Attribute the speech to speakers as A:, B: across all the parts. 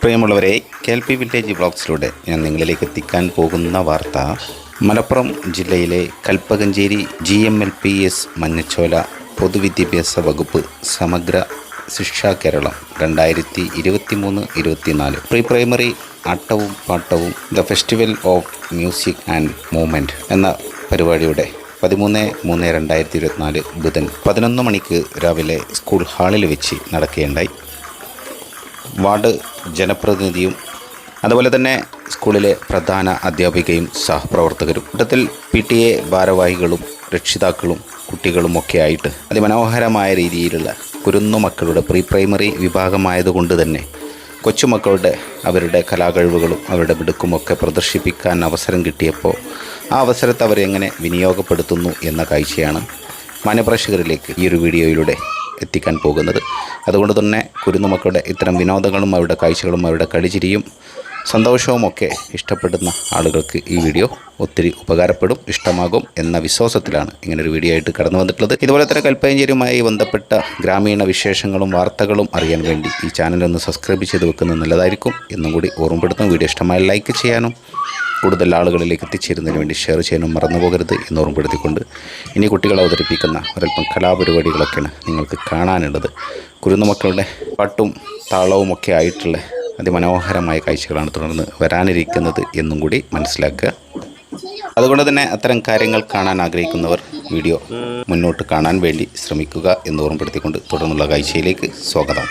A: പ്രിയമുള്ളവരെ K L P village ബ്ലോഗ്സിലൂടെ ഞാൻ നിങ്ങളിലേക്ക് എത്തിക്കാൻ പോകുന്ന വാർത്ത മലപ്പുറം ജില്ലയിലെ Kalpakancheri G M L P S Manjachola പൊതുവിദ്യാഭ്യാസ വകുപ്പ് സമഗ്ര ശിക്ഷാ കേരളം രണ്ടായിരത്തി ഇരുപത്തി മൂന്ന് ഇരുപത്തിനാല്. പ്രീ പ്രൈമറി ആട്ടവും പാട്ടവും the festival of music and movement എന്ന പരിപാടിയുടെ പതിമൂന്ന് മൂന്ന് രണ്ടായിരത്തി ഇരുപത്തിനാല് ബുധൻ പതിനൊന്ന് മണിക്ക് രാവിലെ സ്കൂൾ ഹാളിൽ വെച്ച് നടക്കുകയുണ്ടായി. വാർഡ് ജനപ്രതിനിധിയും അതുപോലെ തന്നെ സ്കൂളിലെ പ്രധാന അധ്യാപികയും സഹപ്രവർത്തകരും. കൂട്ടത്തിൽ പി ടി എ ഭാരവാഹികളും രക്ഷിതാക്കളും കുട്ടികളും ഒക്കെ ആയിട്ട് അതിമനോഹരമായ രീതിയിലുള്ള കുരുന്നു മക്കളുടെ പ്രീ പ്രൈമറി വിഭാഗമായതുകൊണ്ട് തന്നെ കൊച്ചുമക്കളുടെ അവരുടെ കലാകഴിവുകളും അവരുടെ മിടുക്കുമൊക്കെ പ്രദർശിപ്പിക്കാൻ അവസരം കിട്ടിയപ്പോൾ ആ അവസരത്തെ അവരെങ്ങനെ വിനിയോഗപ്പെടുത്തുന്നു എന്ന കാഴ്ചയാണ് മാന്യപ്രേക്ഷകരിലേക്ക് ഈ ഒരു വീഡിയോയിലൂടെ എത്തിക്കാൻ പോകുന്നത്. അതുകൊണ്ട് തന്നെ കുരുന്നുമക്കളുടെ ഇത്തരം വിനോദങ്ങളും അവരുടെ കാഴ്ചകളും അവരുടെ കളിചിരിയും സന്തോഷവുമൊക്കെ ഇഷ്ടപ്പെടുന്ന ആളുകൾക്ക് ഈ വീഡിയോ ഒത്തിരി ഉപകാരപ്പെടും ഇഷ്ടമാകും എന്ന വിശ്വാസത്തിലാണ് ഇങ്ങനൊരു വീഡിയോ ആയിട്ട് കടന്നു വന്നിട്ടുള്ളത്. ഇതുപോലെ തന്നെ കൽപ്പയഞ്ചേരിയുമായി ബന്ധപ്പെട്ട ഗ്രാമീണ വിശേഷങ്ങളും വാർത്തകളും അറിയാൻ വേണ്ടി ഈ ചാനലൊന്ന് സബ്സ്ക്രൈബ് ചെയ്ത് വെക്കുന്നത് നല്ലതായിരിക്കും. എന്നും കൂടി ഓർമ്മപ്പെടുത്തും വീഡിയോ ഇഷ്ടമായ ലൈക്ക് ചെയ്യാനും കൂടുതൽ ആളുകളിലേക്ക് എത്തിച്ചേരുന്നതിന് വേണ്ടി ഷെയർ ചെയ്യാനും മറന്നുപോകരുത് എന്ന് ഓർമ്മപ്പെടുത്തിക്കൊണ്ട് ഇനി കുട്ടികൾ അവതരിപ്പിക്കുന്ന ഒരല്പം കലാപരിപാടികളൊക്കെയാണ് നിങ്ങൾക്ക് കാണാനുള്ളത്. കുരുന്നു മക്കളുടെ പാട്ടും താളവും ഒക്കെ ആയിട്ടുള്ള അതിമനോഹരമായ കാഴ്ചകളാണ് തുടർന്ന് വരാനിരിക്കുന്നത് എന്നും കൂടി മനസ്സിലാക്കുക. അതുകൊണ്ട് തന്നെ അത്തരം കാര്യങ്ങൾ കാണാൻ ആഗ്രഹിക്കുന്നവർ വീഡിയോ മുന്നോട്ട് കാണാൻ വേണ്ടി ശ്രമിക്കുക എന്ന് ഓർമ്മപ്പെടുത്തിക്കൊണ്ട് തുടർന്നുള്ള കാഴ്ചയിലേക്ക് സ്വാഗതം.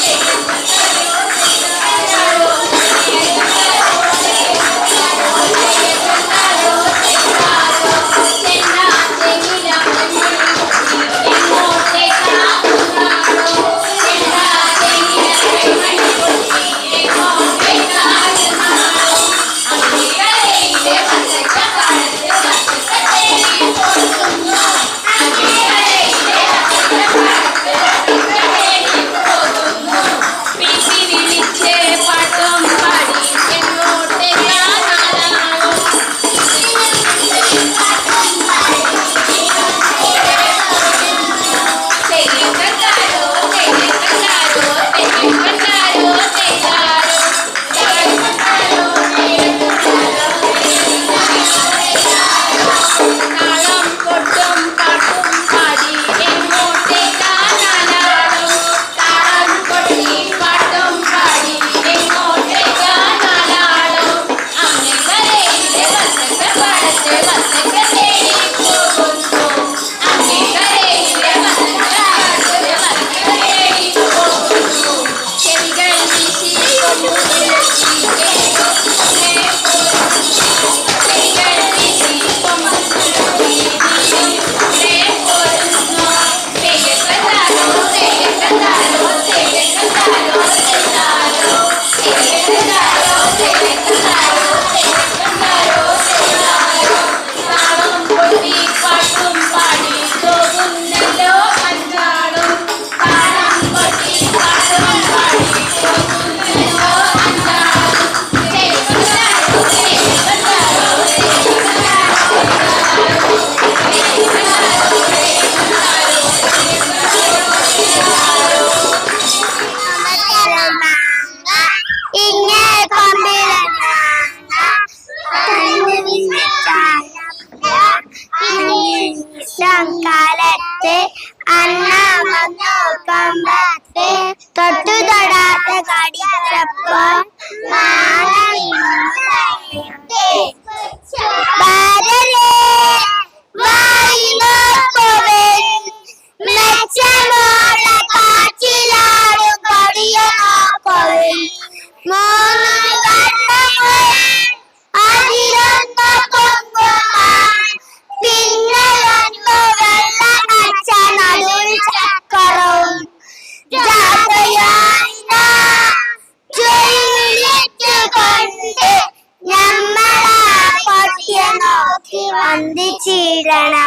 B: Thank you.
C: Sri